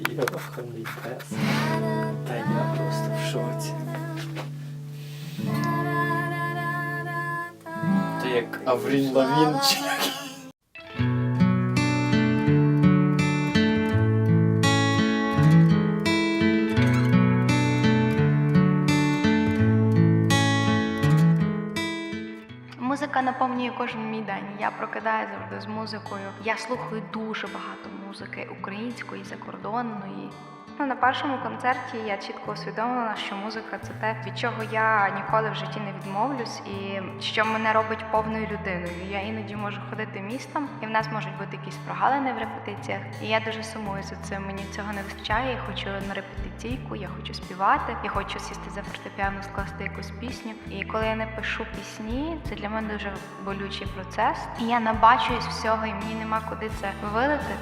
Йоханий пес. Та я просто в шоці. То як Аврін Лавін чи? Музика наповнює кожен мій день. Я прокидаю завжди з музикою. Я слухаю дуже багато музики української, закордонної. Ну, на першому концерті я чітко усвідомила, що музика це те, від чого я ніколи в житті не відмовлюсь, і що мене робить повною людиною. Я іноді можу ходити містом, і в нас можуть бути якісь прогалини в репетиціях. І я дуже сумую за цим. Мені цього не вистачає. Я хочу на репетиційку, я хочу співати, я хочу сісти за фортепіано, скласти якусь пісню. І коли я не пишу пісні, це для мене дуже болючий процес. І я набачуюсь всього, і мені нема куди це вилити.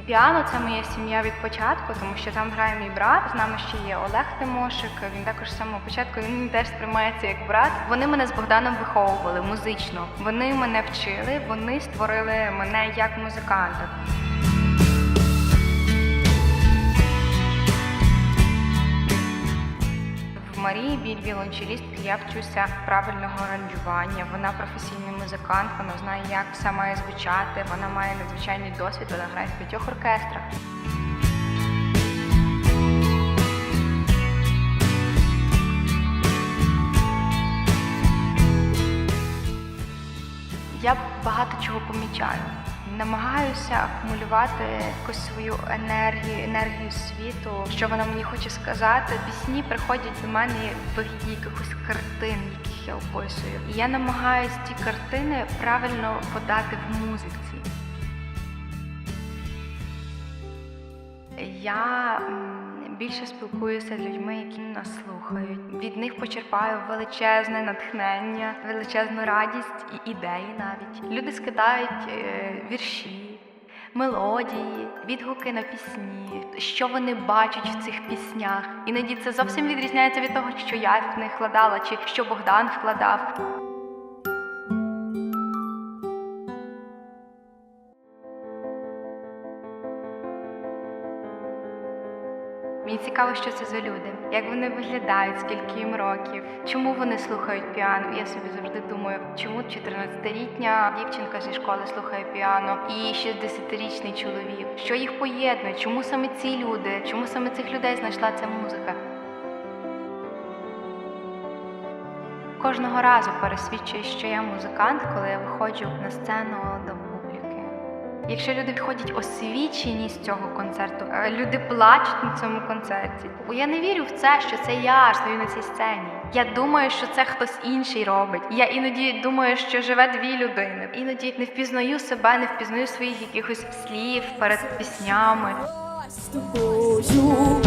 Піано це моя сім'я від початку, тому що там грає мій брат. З нами ще є Олег Тимошик. Він також з самого початку він теж сприймається як брат. Вони мене з Богданом виховували музично. Вони мене вчили, вони створили мене як музиканта. Біль віолончелістки я вчуся правильного аранжування. Вона професійний музикант, вона знає, як все має звучати. Вона має надзвичайний досвід, вона грає в п'ятьох оркестрах. Я багато чого помічаю. Намагаюся акумулювати якусь свою енергію, енергію світу, що вона мені хоче сказати. Пісні приходять до мене в вигляді якихось картин, яких я описую. І я намагаюся ті картини правильно подати в музиці. Я більше спілкуюся з людьми, які нас слухають. Від них почерпаю величезне натхнення, величезну радість і ідеї навіть. Люди скидають е, вірші, мелодії, відгуки на пісні, що вони бачать в цих піснях. Іноді це зовсім відрізняється від того, що я в них вкладала, чи що Богдан вкладав. Мені цікаво, що це за люди, як вони виглядають, скільки їм років, чому вони слухають піано. Я собі завжди думаю, чому 14-літня дівчинка зі школи слухає піано і 60-річний чоловік. Що їх поєднує? Чому саме ці люди? Чому саме цих людей знайшла ця музика? Кожного разу пересвідчую, що я музикант, коли я виходжу на сцену до. Якщо люди відходять освічені з цього концерту, е, люди плачуть на цьому концерті. Бо я не вірю в це, що це я стою на цій сцені. Я думаю, що це хтось інший робить. Я іноді думаю, що живе дві людини. Іноді не впізнаю себе, не впізнаю своїх якихось слів перед піснями. з тобою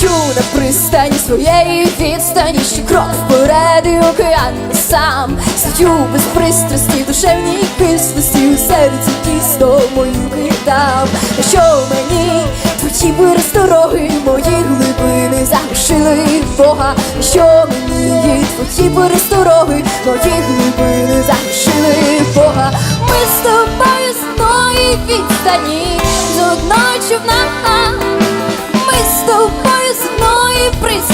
Стою на пристані своєї відстані, ще крок вперед і океан сам. Стою без пристрасті, душевній кислості у серці тісто мою кидав На що мені? Твої перестороги, мої глибини заглушили Бога. Що мені? Твої перестороги, мої глибини заглушили Бога. Ми з тобою з одної відстані, з одного човна. Ми з тобою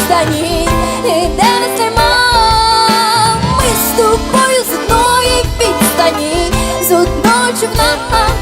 одної де нас нема. Ми з тобою з одної підстані, з одного човна.